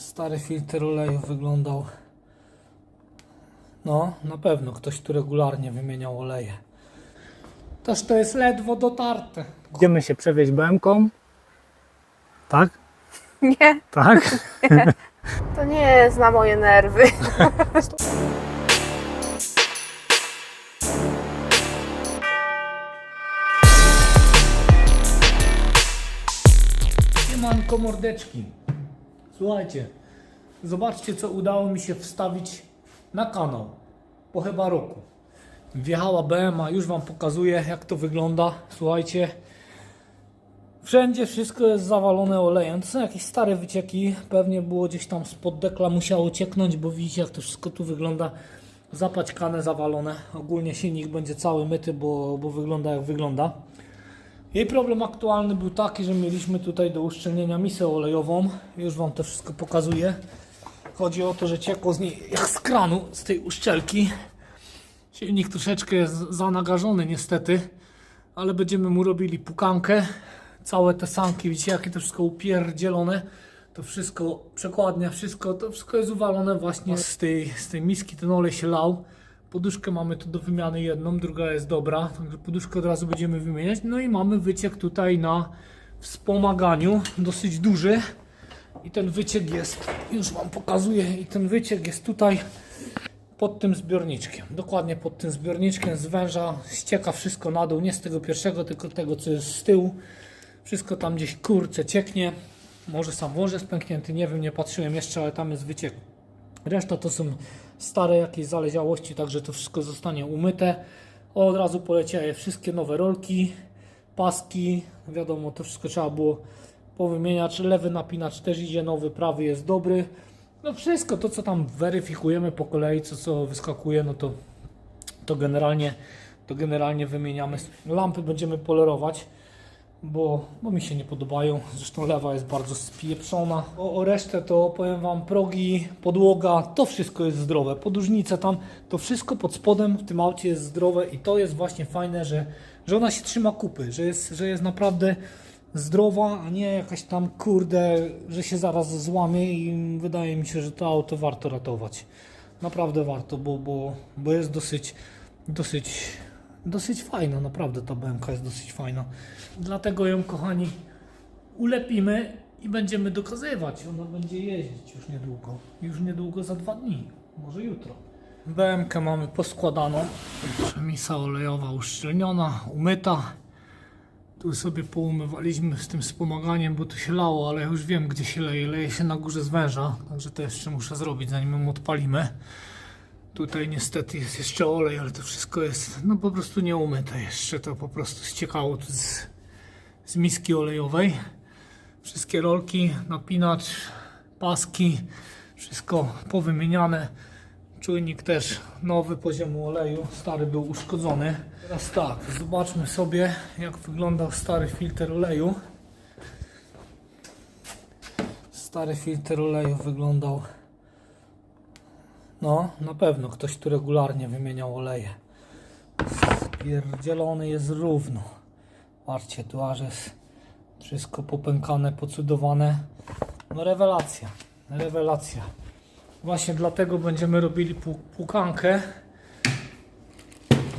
Stary filtr oleju wyglądał. No, na pewno ktoś tu regularnie wymieniał oleje. Toż to jest ledwo dotarte. Idziemy się przewieźć BM-ką. Tak? Nie, Tak? to nie jest na moje nerwy. Siemanko mordeczki. Słuchajcie, zobaczcie co udało mi się wstawić na kanał po chyba roku. Wjechała BMA, już Wam pokazuję jak to wygląda. Słuchajcie, wszędzie wszystko jest zawalone olejem. To są jakieś stare wycieki, pewnie było gdzieś tam spod dekla musiało cieknąć, bo widzicie jak to wszystko tu wygląda. Zapaćkane, zawalone. Ogólnie silnik będzie cały myty, bo, bo wygląda jak wygląda. Jej problem aktualny był taki, że mieliśmy tutaj do uszczelnienia misę olejową. Już Wam to wszystko pokazuję. Chodzi o to, że ciekło z niej jak z kranu, z tej uszczelki. Silnik troszeczkę jest zanagażony niestety, ale będziemy mu robili pukankę. Całe te sanki, widzicie jakie to wszystko upierdzielone. To wszystko, przekładnia, wszystko, to wszystko jest uwalone właśnie z tej, z tej miski, ten olej się lał. Poduszkę mamy tu do wymiany jedną, druga jest dobra, także poduszkę od razu będziemy wymieniać. No i mamy wyciek tutaj na wspomaganiu, dosyć duży. I ten wyciek jest, już Wam pokazuję, i ten wyciek jest tutaj pod tym zbiorniczkiem. Dokładnie pod tym zbiorniczkiem z węża ścieka wszystko na dół, nie z tego pierwszego, tylko tego co jest z tyłu. Wszystko tam gdzieś kurcze cieknie. Może sam wąż jest pęknięty, nie wiem, nie patrzyłem jeszcze, ale tam jest wyciek. Reszta to są stare jakieś zaleziałości, także to wszystko zostanie umyte. Od razu poleciały wszystkie nowe rolki, paski, wiadomo, to wszystko trzeba było powymieniać. Lewy napinacz też idzie nowy, prawy jest dobry. No wszystko to, co tam weryfikujemy po kolei, co, co wyskakuje, no to, to generalnie to generalnie wymieniamy. Lampy będziemy polerować bo, bo mi się nie podobają. Zresztą lewa jest bardzo spieprzona. O, o resztę to powiem Wam, progi, podłoga, to wszystko jest zdrowe. Podłużnice tam, to wszystko pod spodem w tym aucie jest zdrowe i to jest właśnie fajne, że, że ona się trzyma kupy, że jest, że jest naprawdę zdrowa, a nie jakaś tam kurde, że się zaraz złamie i wydaje mi się, że to auto warto ratować. Naprawdę warto, bo, bo, bo jest dosyć, dosyć dosyć fajna, naprawdę ta BMK jest dosyć fajna. Dlatego ją, kochani, ulepimy i będziemy dokazywać. Ona będzie jeździć już niedługo. Już niedługo za dwa dni, może jutro. BMK mamy poskładaną. Przemisa olejowa uszczelniona, umyta. Tu sobie poumywaliśmy z tym wspomaganiem, bo tu się lało, ale już wiem gdzie się leje. Leje się na górze z węża, także to jeszcze muszę zrobić zanim ją odpalimy. Tutaj niestety jest jeszcze olej, ale to wszystko jest no po prostu nieumyte jeszcze. To po prostu ściekało tu z, z miski olejowej. Wszystkie rolki, napinacz, paski, wszystko powymieniane. Czujnik też nowy poziomu oleju, stary był uszkodzony. Teraz tak, zobaczmy sobie jak wyglądał stary filtr oleju. Stary filtr oleju wyglądał no, na pewno ktoś tu regularnie wymieniał oleje. Pierdzielony jest równo. Patrzcie, tu aż jest wszystko popękane, pocudowane. No rewelacja, rewelacja. Właśnie dlatego będziemy robili pu- pukankę.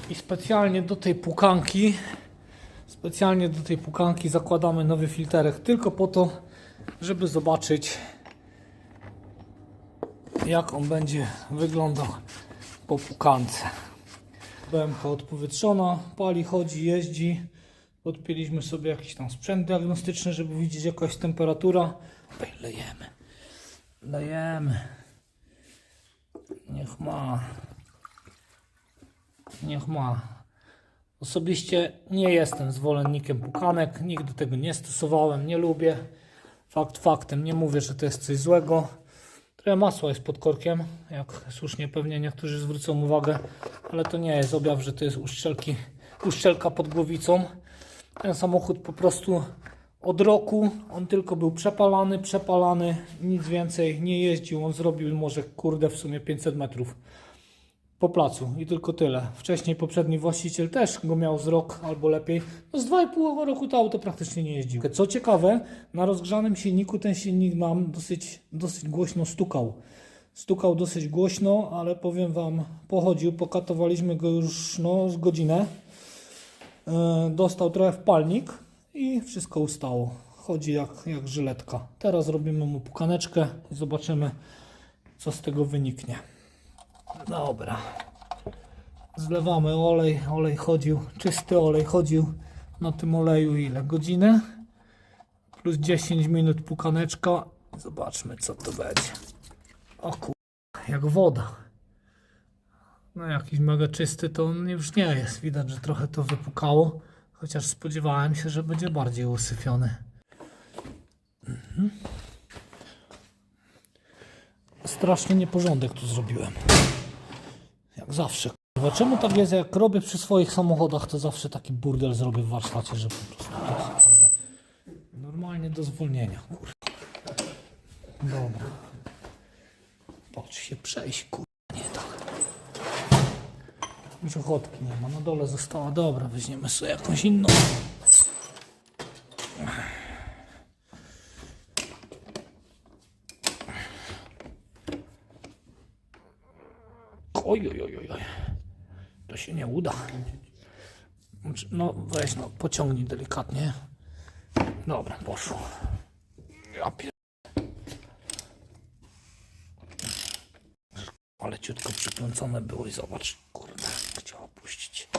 I specjalnie do tej pukanki, specjalnie do tej pukanki zakładamy nowy filterek. Tylko po to, żeby zobaczyć jak on będzie wyglądał po pukance. BMK odpowietrzona, pali, chodzi, jeździ. Odpięliśmy sobie jakiś tam sprzęt diagnostyczny, żeby widzieć jaka jest temperatura. Ej, lejemy. Lejemy. Niech ma. Niech ma. Osobiście nie jestem zwolennikiem pukanek. Nigdy tego nie stosowałem, nie lubię. Fakt faktem, nie mówię, że to jest coś złego. Trochę masła jest pod korkiem, jak słusznie pewnie niektórzy zwrócą uwagę, ale to nie jest objaw, że to jest uszczelki, uszczelka pod głowicą. Ten samochód po prostu od roku, on tylko był przepalany, przepalany, nic więcej, nie jeździł, on zrobił może kurde w sumie 500 metrów. Po placu i tylko tyle. Wcześniej poprzedni właściciel też go miał z rok albo lepiej. No z 2,5 roku to auto praktycznie nie jeździł. Co ciekawe, na rozgrzanym silniku ten silnik nam dosyć, dosyć głośno stukał. Stukał dosyć głośno, ale powiem Wam, pochodził, pokatowaliśmy go już no, z godzinę. E, dostał trochę w palnik i wszystko ustało. Chodzi jak, jak żyletka. Teraz robimy mu pukaneczkę i zobaczymy, co z tego wyniknie. Dobra. Zlewamy olej. Olej chodził, czysty olej chodził na tym oleju ile? Godzinę? Plus 10 minut pukaneczka. Zobaczmy, co to będzie. O kur... jak woda. No jakiś mega czysty to on już nie jest. Widać, że trochę to wypukało. Chociaż spodziewałem się, że będzie bardziej usyfiony. Mhm. Straszny nieporządek tu zrobiłem. Jak zawsze. Kurwa, czemu tak jest, jak robię przy swoich samochodach, to zawsze taki burdel zrobię w warsztacie, że po prostu normalnie do zwolnienia. Kurwa. Dobra. Patrz się przejść, kurwa, nie tak. Już ochotki nie ma, na dole została, dobra, weźmiemy sobie jakąś inną. Oj, oj, oj, oj. To się nie uda. No weź no, pociągnij delikatnie. Dobra, poszło. Ja pier... Ale ciutko przykręcone było i zobacz, kurde, chciała puścić.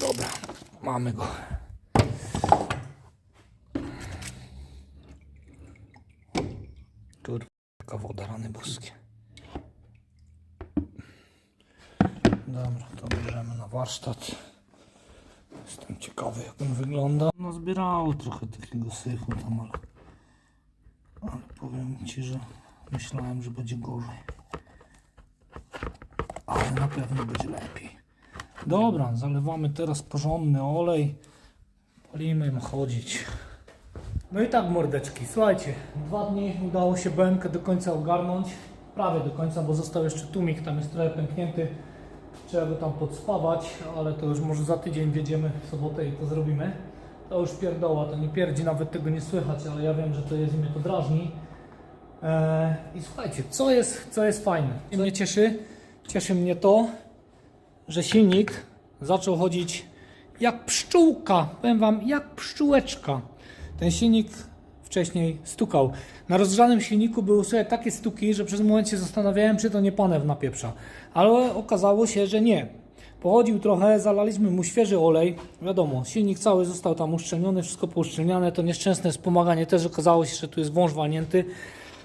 Dobra, mamy go. Kurwa, taka woda, rany boskie. Dobra, to bierzemy na warsztat. Jestem ciekawy, jak on wygląda. No, zbierało trochę takiego syfu tam, ale, ale powiem Ci, że myślałem, że będzie gorzej. Ale na pewno będzie lepiej. Dobra, zalewamy teraz porządny olej. Palimy im chodzić. No i tak mordeczki, słuchajcie, dwa dni udało się BMK do końca ogarnąć, prawie do końca, bo został jeszcze tłumik, tam jest trochę pęknięty, trzeba go tam podspawać, ale to już może za tydzień wjedziemy w sobotę i to zrobimy. To już pierdoła, to nie pierdzi, nawet tego nie słychać, ale ja wiem, że to jest i mnie to drażni. Eee, I słuchajcie, co jest, co jest fajne, co mnie cieszy, cieszy mnie to, że silnik zaczął chodzić jak pszczółka, powiem Wam, jak pszczółeczka. Ten silnik wcześniej stukał. Na rozgrzanym silniku były sobie takie stuki, że przez moment się zastanawiałem, czy to nie panew napieprza. Ale okazało się, że nie. Pochodził trochę, zalaliśmy mu świeży olej. Wiadomo, silnik cały został tam uszczelniony, wszystko pouszczelniane. To nieszczęsne wspomaganie też okazało się, że tu jest wąż walnięty.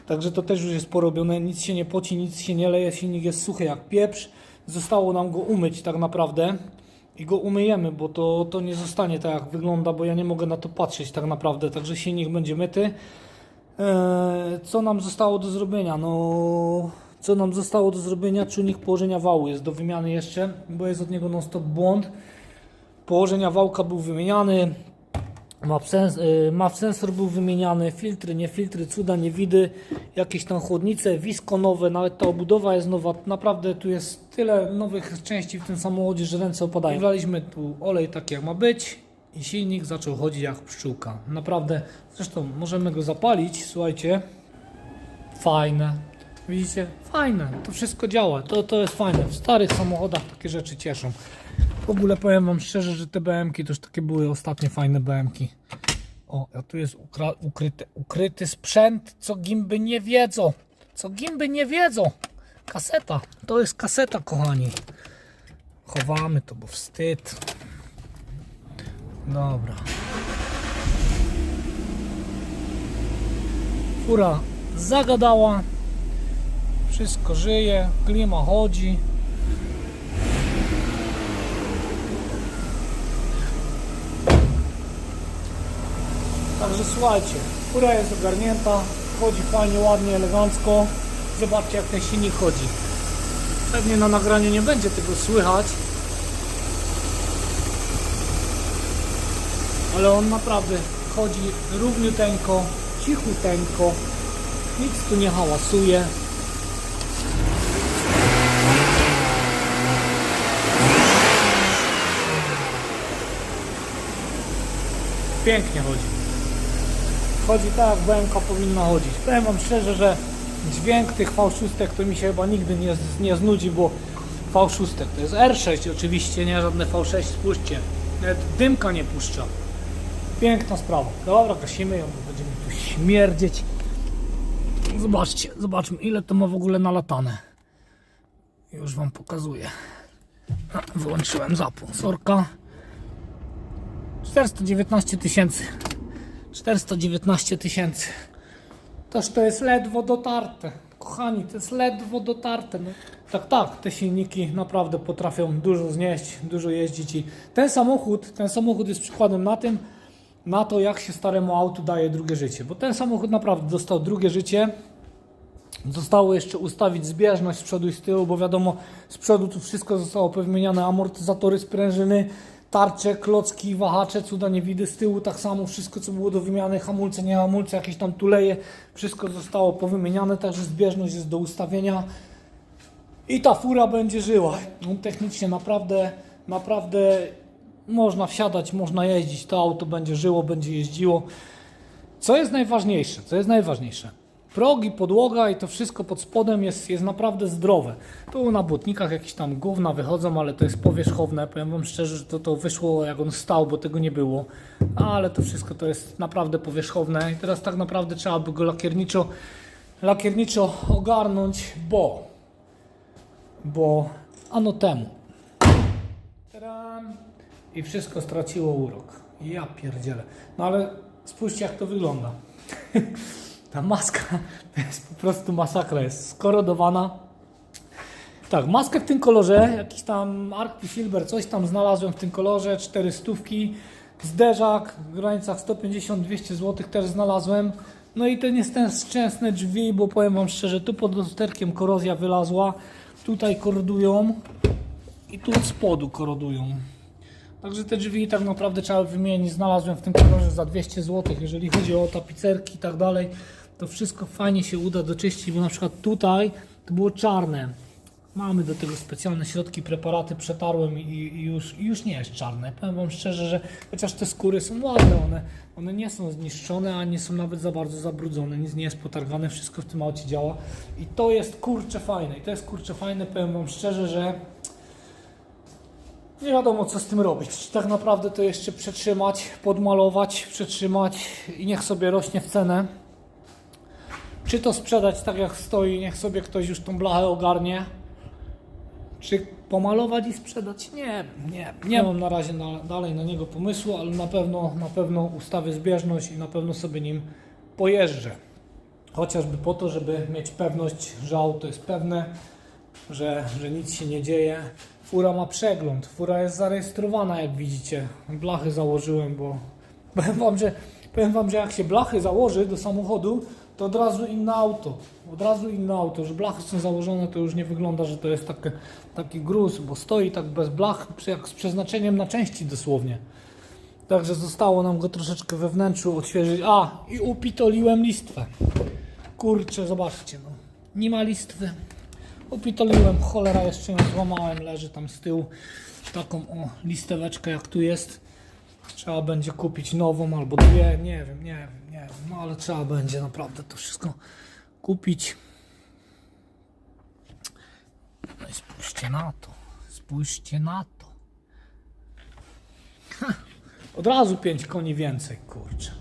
Także to też już jest porobione. Nic się nie poci, nic się nie leje. Silnik jest suchy jak pieprz. Zostało nam go umyć tak naprawdę i go umyjemy, bo to, to nie zostanie tak jak wygląda, bo ja nie mogę na to patrzeć tak naprawdę, także silnik będzie myty. Eee, co nam zostało do zrobienia? No, co nam zostało do zrobienia? Czujnik położenia wału jest do wymiany jeszcze, bo jest od niego non stop błąd. Położenia wałka był wymieniany, Map, sens, y, map sensor był wymieniany, filtry, nie filtry, cuda, nie widy, jakieś tam chłodnice, wisko nowe, nawet ta obudowa jest nowa. Naprawdę tu jest tyle nowych części w tym samochodzie, że ręce opadają. Wlaliśmy tu olej tak jak ma być i silnik zaczął chodzić jak pszczółka. Naprawdę, zresztą możemy go zapalić, słuchajcie. Fajne. Widzicie? Fajne. To wszystko działa. To, to jest fajne. W starych samochodach takie rzeczy cieszą. W ogóle powiem Wam szczerze, że te BM-ki to już takie były ostatnie fajne BM-ki. O, a tu jest ukryty, ukryty sprzęt, co gimby nie wiedzą. Co gimby nie wiedzą. Kaseta. To jest kaseta, kochani. Chowamy to, bo wstyd. Dobra. Fura zagadała. Wszystko żyje, klima chodzi. Także słuchajcie, fura jest ogarnięta, chodzi fajnie, ładnie, elegancko. Zobaczcie jak ten silnik chodzi. Pewnie na nagraniu nie będzie tego słychać. Ale on naprawdę chodzi równiuteńko, cichuteńko, nic tu nie hałasuje. Pięknie chodzi. Chodzi tak, jak BMK powinna chodzić. Powiem Wam szczerze, że dźwięk tych V6 to mi się chyba nigdy nie, nie znudzi, bo V6 to jest R6 oczywiście, nie żadne V6, spójrzcie. Nawet dymka nie puszcza. Piękna sprawa. Dobra, gasimy ją, będziemy tu śmierdzieć. Zobaczcie, zobaczmy ile to ma w ogóle nalatane. Już Wam pokazuję. Wyłączyłem zapłon sorka. 419 tysięcy. 419 tysięcy. Toż to jest ledwo dotarte. Kochani, to jest ledwo dotarte. No. Tak, tak, te silniki naprawdę potrafią dużo znieść, dużo jeździć i ten samochód, ten samochód jest przykładem na tym, na to jak się staremu autu daje drugie życie, bo ten samochód naprawdę dostał drugie życie. Zostało jeszcze ustawić zbieżność z przodu i z tyłu, bo wiadomo, z przodu tu wszystko zostało powymieniane, amortyzatory, sprężyny, tarcze, klocki, wahacze, cuda nie widy, z tyłu tak samo wszystko co było do wymiany, hamulce, nie hamulce, jakieś tam tuleje, wszystko zostało powymieniane, także zbieżność jest do ustawienia i ta fura będzie żyła. No, technicznie naprawdę, naprawdę można wsiadać, można jeździć, to auto będzie żyło, będzie jeździło. Co jest najważniejsze? Co jest najważniejsze? Progi, podłoga i to wszystko pod spodem jest, jest naprawdę zdrowe. Tu na błotnikach jakieś tam gówna wychodzą, ale to jest powierzchowne. Powiem Wam szczerze, że to, to wyszło jak on stał, bo tego nie było. Ale to wszystko to jest naprawdę powierzchowne i teraz tak naprawdę trzeba by go lakierniczo, lakierniczo ogarnąć, bo bo ano temu. I wszystko straciło urok. Ja pierdzielę. No ale spójrzcie jak to wygląda. Ta maska to jest po prostu masakra. Jest skorodowana. Tak, maskę w tym kolorze, jakiś tam Arctic Silver, coś tam znalazłem w tym kolorze, 4 stówki, zderzak w granicach 150-200 zł też znalazłem. No i te nieszczęsne drzwi, bo powiem Wam szczerze, tu pod lusterkiem korozja wylazła, tutaj korodują i tu od spodu korodują. Także te drzwi tak naprawdę trzeba wymienić. Znalazłem w tym kolorze za 200 zł. Jeżeli chodzi o tapicerki i tak dalej, to wszystko fajnie się uda doczyścić, bo na przykład tutaj to było czarne. Mamy do tego specjalne środki, preparaty, przetarłem i, już, już nie jest czarne. Powiem Wam szczerze, że chociaż te skóry są ładne, one, one nie są zniszczone, a nie są nawet za bardzo zabrudzone, nic nie jest potargane, wszystko w tym aucie działa. I to jest kurcze fajne. I to jest kurcze fajne, powiem Wam szczerze, że nie wiadomo co z tym robić. Tak naprawdę to jeszcze przetrzymać, podmalować, przetrzymać i niech sobie rośnie w cenę. Czy to sprzedać tak jak stoi, niech sobie ktoś już tą blachę ogarnie. Czy pomalować i sprzedać? Nie nie, nie mam na razie na, dalej na niego pomysłu, ale na pewno, na pewno ustawię zbieżność i na pewno sobie nim pojeżdżę. Chociażby po to, żeby mieć pewność, że auto jest pewne, że, że nic się nie dzieje. Fura ma przegląd, fura jest zarejestrowana, jak widzicie. Blachy założyłem, bo powiem wam, że, powiem wam, że jak się blachy założy do samochodu, to od razu inne auto. Od razu inne auto, że blachy są założone, to już nie wygląda, że to jest taki, taki gruz, bo stoi tak bez blach, jak z przeznaczeniem na części dosłownie. Także zostało nam go troszeczkę we wnętrzu odświeżyć. A, i upitoliłem listwę. Kurczę, zobaczcie, no. Nie ma listwy. Upitoliłem, cholera, jeszcze ją złamałem, leży tam z tyłu. Taką o listeweczkę jak tu jest. Trzeba będzie kupić nową albo dwie, nie wiem, nie wiem, nie wiem. No ale trzeba będzie naprawdę to wszystko kupić. No i spójrzcie na to. Spójrzcie na to. Ha, Od razu 5 koni więcej, kurczę.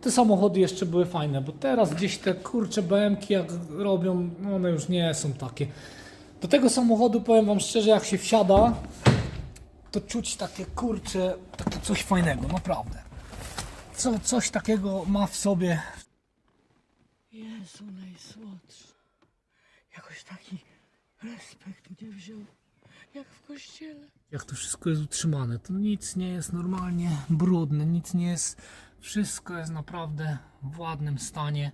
Te samochody jeszcze były fajne, bo teraz gdzieś te kurcze BMki jak robią, no one już nie są takie. Do tego samochodu powiem wam szczerze, jak się wsiada, to czuć takie kurcze, takie coś fajnego, naprawdę. Co, coś takiego ma w sobie. Jezu najsłodszy. Jakoś taki respekt mnie wziął, jak w kościele. Jak to wszystko jest utrzymane, to nic nie jest normalnie brudne, nic nie jest, wszystko jest naprawdę w ładnym stanie.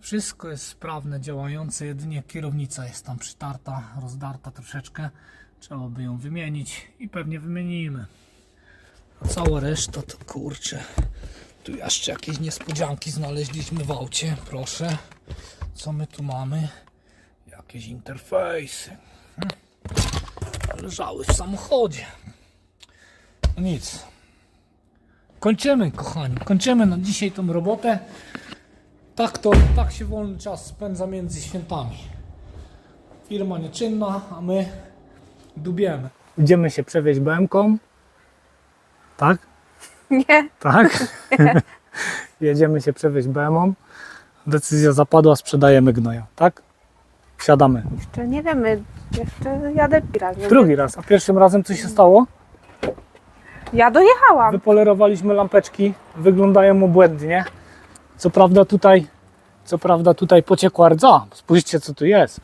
Wszystko jest sprawne, działające, jedynie kierownica jest tam przytarta, rozdarta troszeczkę. Trzeba by ją wymienić i pewnie wymienimy. A cała reszta to kurczę. Tu jeszcze jakieś niespodzianki znaleźliśmy w aucie. Proszę. Co my tu mamy? Jakieś interfejsy. Hmm. Leżały w samochodzie. No nic. Kończymy, kochani. Kończymy na dzisiaj tą robotę. Tak to, tak się wolny czas spędza między świętami. Firma nieczynna, a my dubiemy. Idziemy się przewieźć BM-ką. Tak? Nie. Tak? Jedziemy się przewieźć BM-ą. Decyzja zapadła, sprzedajemy gnoja. Tak? Wsiadamy. Jeszcze nie wiemy. Jeszcze jadę raz. nie? Drugi raz. A pierwszym razem co się stało? Ja dojechałam. Wypolerowaliśmy lampeczki. Wyglądają obłędnie. Co prawda tutaj, co prawda tutaj pociekła rdza. Spójrzcie co tu jest.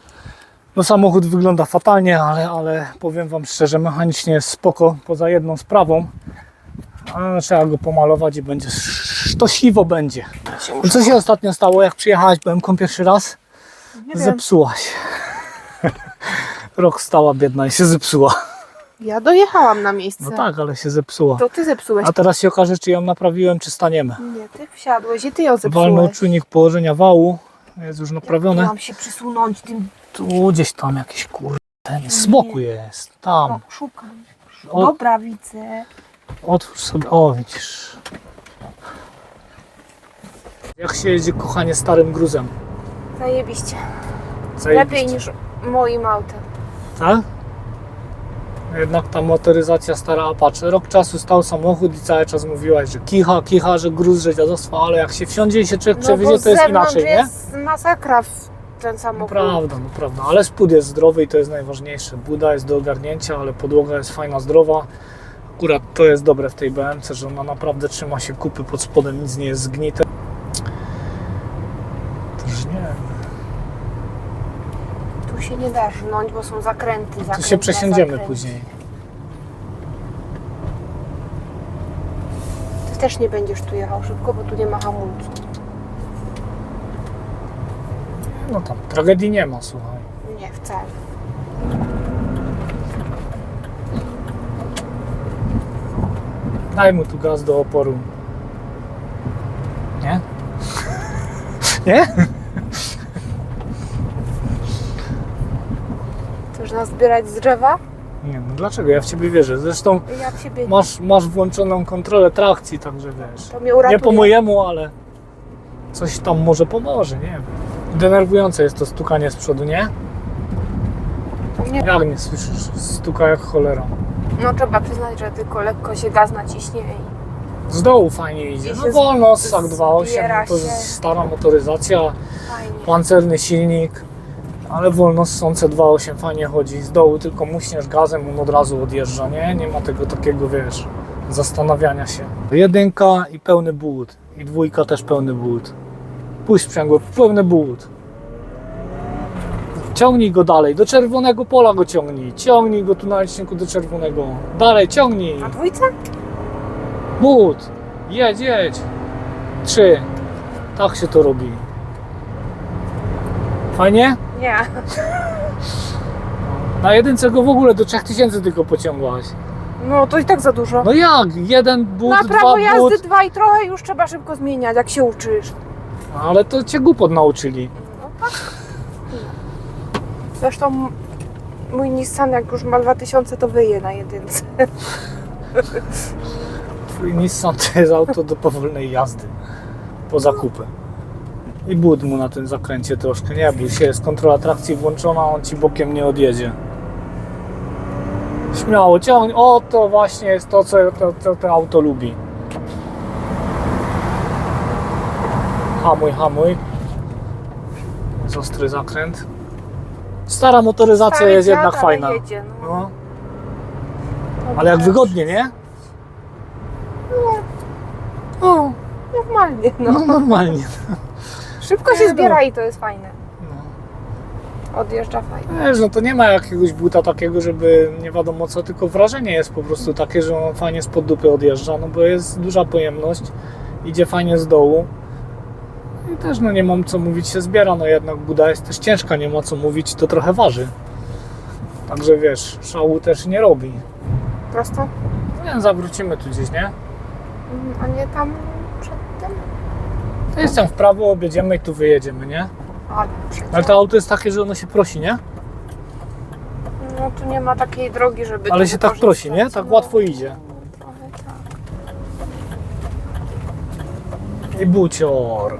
No samochód wygląda fatalnie, ale, ale powiem Wam szczerze, mechanicznie jest spoko, poza jedną sprawą. Ale trzeba go pomalować i będzie sztosiwo będzie. No co się ostatnio stało, jak przyjechałaś BMK pierwszy raz? Nie wiem. Zepsułaś. Rok stała biedna i się zepsuła. Ja dojechałam na miejsce. No tak, ale się zepsuła. To ty zepsułeś. A teraz się okaże, czy ją naprawiłem, czy staniemy. Nie, ty wsiadłeś i ty ją Walnął zepsułeś. czujnik położenia wału. Jest już naprawione. Mam się przysunąć tym. Tu gdzieś tam jakiś kurde. Z boku jest. Tam. O, szukam. O, Dobra, widzę. otwórz sobie. O, widzisz. Jak się jedzie, kochanie, starym gruzem? Zajebiście. Zajebiście. Lepiej niż moim autem. Tak? Jednak ta motoryzacja stara Apache. Rok czasu stał samochód i cały czas mówiłaś, że kicha, kicha, że gruz, że dziadostwo, ale jak się wsiądzie i się człowiek No przewiezie, to jest inaczej, nie? jest masakra w ten samochód. prawda, no prawda, ale spód jest zdrowy i to jest najważniejsze. Buda jest do ogarnięcia, ale podłoga jest fajna, zdrowa. Akurat to jest dobre w tej BMC, że ona naprawdę trzyma się kupy pod spodem, nic nie jest zgnite. Też nie. Tu się nie da żnąć, bo są zakręty. Tu zakręt się przesiądziemy później. Ty też nie będziesz tu jechał szybko, bo tu nie ma hamulców. No tam, tragedii nie ma, słuchaj. Nie, wcale. Daj mu tu gaz do oporu. Nie? Nie? Nas zbierać z drzewa? Nie, no dlaczego? Ja w Ciebie wierzę. Zresztą Ja w siebie masz, masz włączoną kontrolę trakcji, także wiesz. To mnie uratuje. Nie po mojemu, ale coś tam może pomoże, nie wiem. Denerwujące jest to stukanie z przodu, nie? Nie. Jak nie słyszysz? Stuka jak cholera. No trzeba przyznać, że tylko lekko się gaz naciśnie i Z dołu fajnie idzie. I No wolno, SAK 2.8, zbiera no to się. jest stara motoryzacja, fajnie. pancerny silnik, ale wolno ssące 2.8 fajnie chodzi. Z dołu tylko muśniesz gazem, on od razu odjeżdża, nie? Nie ma tego takiego, wiesz, zastanawiania się. Jedynka i pełny bułt. I dwójka też pełny bułt. Puść sprzęgło, pełny bułt. Ciągnij go dalej, do czerwonego pola go ciągnij. Ciągnij go tu na liczniku do czerwonego. Dalej, ciągnij. Na dwójce? But! Jedź, jedź! Trzy. Tak się to robi. Fajnie? Nie. Na jedynce go w ogóle do 3000 tylko pociągłaś. No to i tak za dużo. No jak? Jeden but, Na dwa prawo jazdy but. dwa i trochę już trzeba szybko zmieniać, jak się uczysz. Ale to cię głupot nauczyli. No tak. Zresztą mój Nissan jak już ma 2000 to wyje na jedynce. Twój Nissan to jest auto do powolnej jazdy. Po zakupy. I but mu na tym zakręcie troszkę. Nie bój się, jest kontrola trakcji włączona, on ci bokiem nie odjedzie. Śmiało, ciągnij. O, to właśnie jest to, co to, to, to auto lubi. Hamuj, hamuj. Jest ostry zakręt. Stara motoryzacja Stary jest dziad, jednak ale fajna. Jedzie, no. No. Ale jak wygodnie, nie? O, Normalnie, no. no normalnie. Szybko się no. zbiera i to jest fajne. No. Odjeżdża fajnie. Wiesz, no to nie ma jakiegoś buta takiego, żeby nie wiadomo co, tylko wrażenie jest po prostu takie, że on fajnie spod dupy odjeżdża, no bo jest duża pojemność, idzie fajnie z dołu. I też no nie mam co mówić, się zbiera, no jednak buda jest też ciężka, nie ma co mówić, to trochę waży. Także wiesz, szału też nie robi. Prosto? No nie, zawrócimy tu gdzieś, nie? A nie tam? To jestem w prawo, objedziemy i tu wyjedziemy, nie? Ale przecież. Ale to auto jest takie, że ono się prosi, nie? No tu nie ma takiej drogi, żeby. Ale się tak prosi, nie? Tak No, łatwo idzie. Trochę tak. I bucior.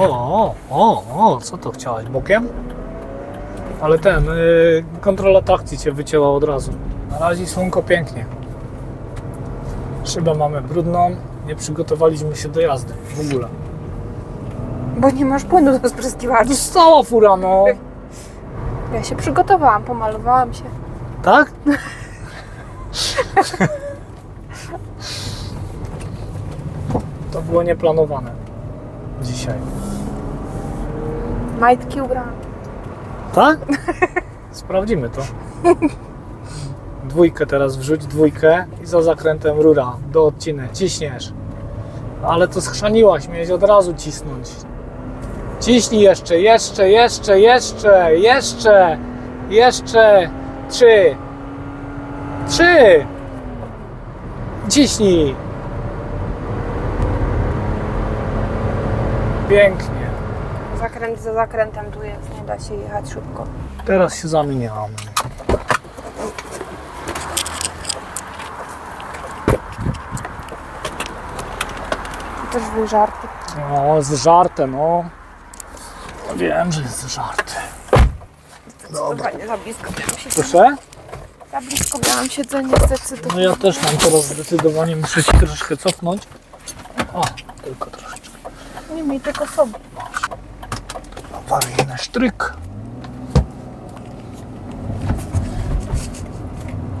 O, o, o, co to chciałeś? Bokiem? Ale ten, yy, kontrola trakcji cię wycięła od razu. Na razie słonko pięknie. Szybę mamy brudną, nie przygotowaliśmy się do jazdy w ogóle. Bo nie masz płynu do spryskiwacza. Dostała fura, no. Ja się przygotowałam, pomalowałam się. Tak? To było nieplanowane dzisiaj. Majtki ubrałam. Tak? Sprawdzimy to. Dwójkę teraz wrzuć, dwójkę i za zakrętem rura do odcinę. Ciśniesz. Ale to schrzaniłaś, miałeś od razu cisnąć. Ciśnij jeszcze, jeszcze, jeszcze, jeszcze, jeszcze, jeszcze. Trzy. Trzy. Ciśnij. Pięknie. Zakręt za zakrętem tu jest, nie da się jechać szybko. Teraz się zamieniamy. To też były żarty. No, z żartem, no. Wiem, że jest żart. Zdecydowanie za blisko miałam się Proszę? Za blisko miałam siedzenie No zdecydowanie. ja też mam teraz zdecydowanie, muszę się troszkę cofnąć. O, tylko troszeczkę. Nie miej tylko sobie. Awaryjny sztryk.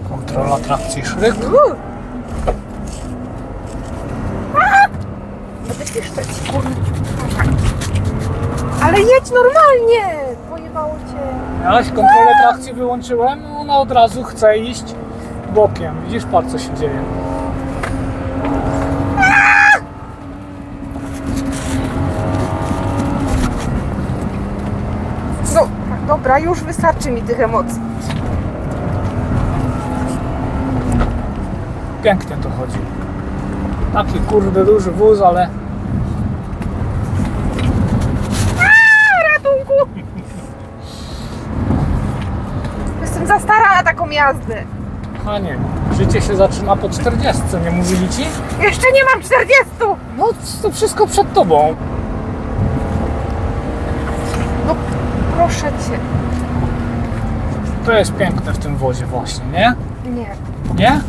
Kontrola trakcji szryk. Ale jedź normalnie! Pojebało cię. Miałaś kontrolę trakcji wyłączyłem, ona od razu chce iść bokiem. Widzisz, patrz co się dzieje. No, tak, dobra, już wystarczy mi tych emocji. Pięknie to chodzi. Taki kurde duży wóz, ale Ratunku! Jestem za stara na taką jazdę. Panie, życie się zaczyna po 40, nie mówili ci? Jeszcze nie mam 40! No, to wszystko przed tobą. No, proszę cię. To jest piękne w tym wozie właśnie, nie? Nie, Nie?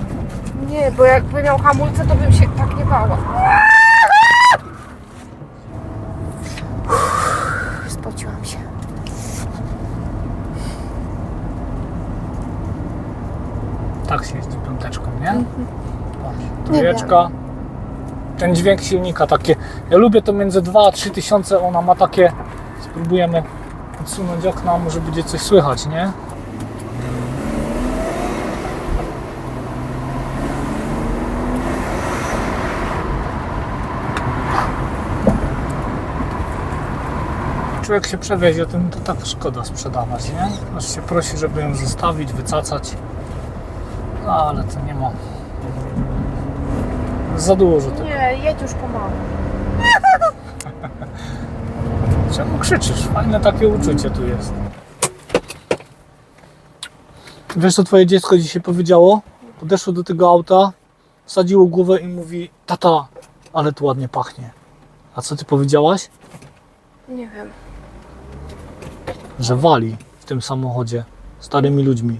nie, bo jakby miał hamulce, to bym się tak nie bała. Spociłam się. Tak się jeździ piąteczką, nie? Nie trójeczka. Ten dźwięk silnika takie. Ja lubię to między 2 a 3 tysiące. Ona ma takie. Spróbujemy odsunąć okna, może będzie coś słychać, nie? Człowiek się przewiezie, tym to tak szkoda sprzedawać, nie? Aż się prosi, żeby ją zostawić, wycacać. No ale to nie ma. Za dużo tego. Nie, jedź już pomału. Czemu krzyczysz? Fajne takie uczucie tu jest. Wiesz co twoje dziecko dzisiaj powiedziało? Podeszło do tego auta, wsadziło głowę i mówi Tata, ale tu ładnie pachnie. A co ty powiedziałaś? Nie wiem. Że wali w tym samochodzie starymi ludźmi.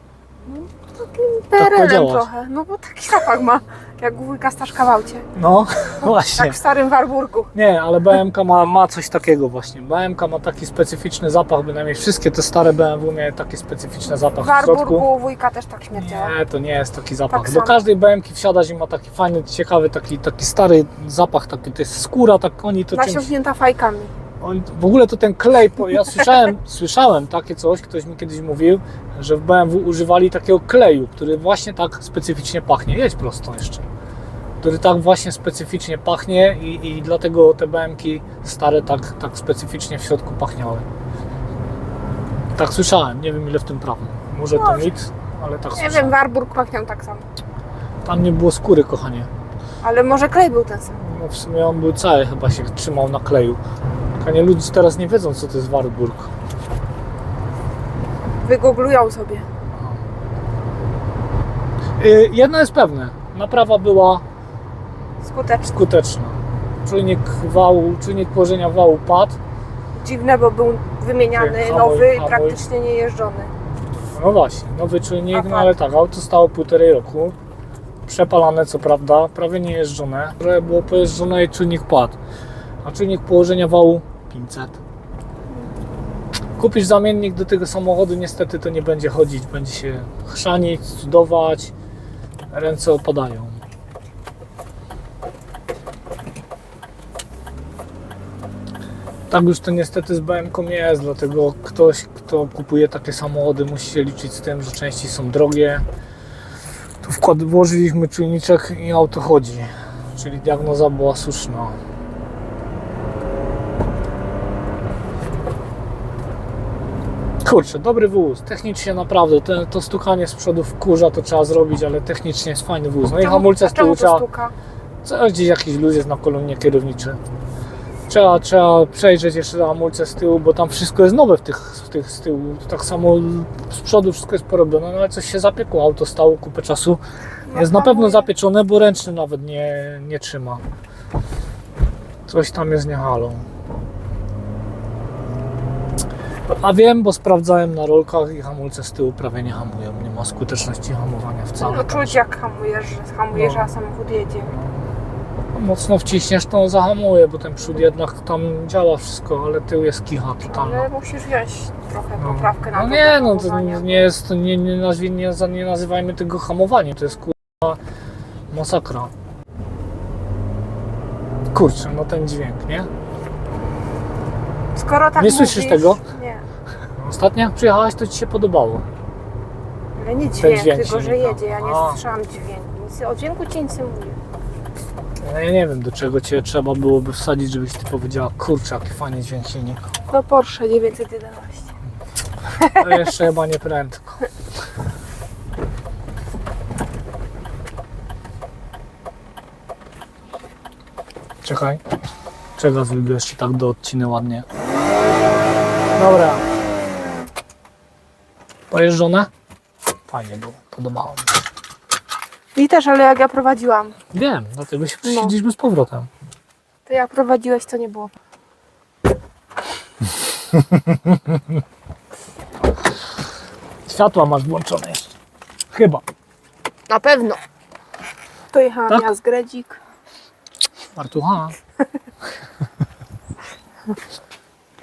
PRL-em powiedziałaś. trochę. No bo taki zapach ma, jak u wujka Staszka w aucie. No, właśnie. Tak w starym Warburgu. Nie, ale BMK ma, ma coś takiego właśnie. BMK ma taki specyficzny zapach, bynajmniej wszystkie te stare BMW miały taki specyficzny W zapach w. Warburgu u wujka też tak śmierdziało. Nie, to nie jest taki zapach. Tak Do samo. każdej BMK wsiadasz i ma taki fajny, ciekawy, taki, taki stary zapach, taki, to jest skóra, tak oni to czymś... Nasiąknięta fajkami. Oni, w ogóle to ten klej, ja słyszałem, słyszałem takie coś, ktoś mi kiedyś mówił, że w BMW używali takiego kleju, który właśnie tak specyficznie pachnie. Jedź prosto jeszcze. który tak właśnie specyficznie pachnie i, i dlatego te BMki stare tak, tak specyficznie w środku pachniały. Tak słyszałem, nie wiem ile w tym prawdy. Może to Może. mit, ale tak Nie słyszałem. wiem, Warburg pachniał tak samo. Tam nie było skóry, kochanie. Ale może klej był ten sam. No w sumie on był cały, chyba się trzymał na kleju. Kochanie, ludzie teraz nie wiedzą, co to jest Warburg. Wygooglują sobie. Y, Jedno jest pewne, naprawa była Skuteczny. skuteczna. Czujnik wału, czujnik położenia wału padł. Dziwne, bo był wymieniany nowy i praktycznie nie jeżdżony. No właśnie, nowy czujnik, no ale tak, auto stało półtorej roku. Przepalane co prawda, prawie nie jeżdżone. Trochę było pojeżdżone i czujnik padł. A czujnik położenia wału 500. Kupisz zamiennik do tego samochodu, niestety to nie będzie chodzić. Będzie się chrzanić, cudować. Ręce opadają. Tak już to niestety z BM-ką jest, dlatego ktoś, kto kupuje takie samochody, musi się liczyć z tym, że części są drogie. Tu wkład włożyliśmy czujniczek i auto chodzi, czyli diagnoza była słuszna. Kurczę, dobry wóz, technicznie naprawdę, te, to stukanie z przodu wkurza, to trzeba zrobić, ale technicznie jest fajny wóz. No i hamulce z tyłu trzeba... to stuka? Co gdzieś jakiś luz jest na kolumnie kierowniczej. Trzeba, trzeba przejrzeć jeszcze hamulce z tyłu, bo tam wszystko jest nowe w tych, w tych z tyłu. Tak samo z przodu wszystko jest porobione, no ale coś się zapiekło. Auto stało kupę czasu. Jest na pewno zapieczone, bo ręczny nawet nie, nie trzyma. Coś tam jest nie halo. A wiem, bo sprawdzałem na rolkach i hamulce z tyłu prawie nie hamują. Nie ma skuteczności hamowania wcale. No czuć jak hamujesz, że hamujesz, No. a samochód jedzie. Mocno wciśniesz, to on zahamuje, bo ten przód jednak tam działa wszystko, ale tył jest kicha totalna. Ale musisz wziąć trochę No. poprawkę na No to nie, no to nie jest, nie, nie, nazwi, nie, nie nazywajmy tego hamowaniem, to jest kurwa masakra. Kurczę, no ten dźwięk, nie? Skoro tak Nie słyszysz mówisz, tego? Ostatnio przyjechałaś, to ci się podobało. Ale nie dźwięk, dźwięk tylko że jedzie. Ja nie A. słyszałam dźwięku. Nic, o dźwięku ci nic nie mówię. No Ja nie wiem, do czego cię trzeba byłoby wsadzić, żebyś ty powiedziała, kurczę, jaki fajny dźwięk silnika. No Porsche 911. To jeszcze chyba nie prędko. Czekaj. Czego zrobię jeszcze tak do odciny ładnie. Dobra. Pojeżdżone? Fajnie było, podobało mi się. Mi też, ale jak ja prowadziłam, Wiem, dlatego się No. przesiedliśmy z powrotem. to jak prowadziłeś, to nie było. Światła masz włączone jeszcze. Chyba. Na pewno. To jechałam Tak? ja z Gredzik. Artucha.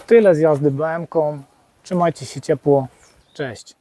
Tyle z jazdy BM-ką. Trzymajcie się ciepło. Cześć.